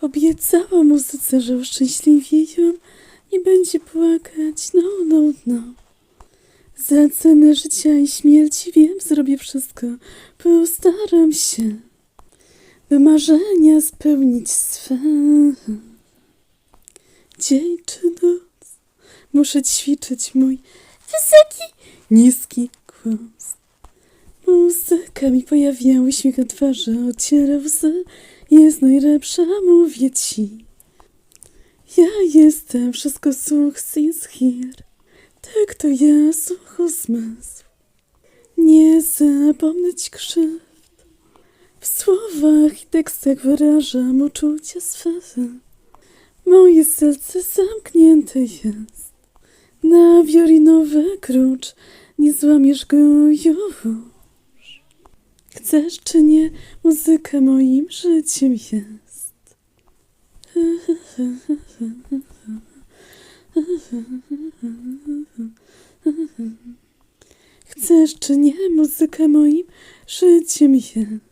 Obiecała muzyce, że uszczęśliwię i będzie płakać, no, no, no. Za cenę życia i śmierci wiem, zrobię wszystko, postaram się, by marzenia spełnić swe. Dzień czy noc, muszę ćwiczyć mój wysoki, niski głos. Muzyka mi pojawia uśmiech na twarzy, ociera łzy, jest najlepsza, mówię ci. Ja jestem wszystko since here. Tak to ja, słuchu zmysł. Nie zapomnieć krzywd. W słowach i tekstach wyrażam uczucia swe. Moje serce zamknięte jest. Na wiolinowy klucz nie złamiesz go już. Chcesz czy nie, muzyka moim życiem jest. Chcesz czy nie, muzyka moim życiem jest.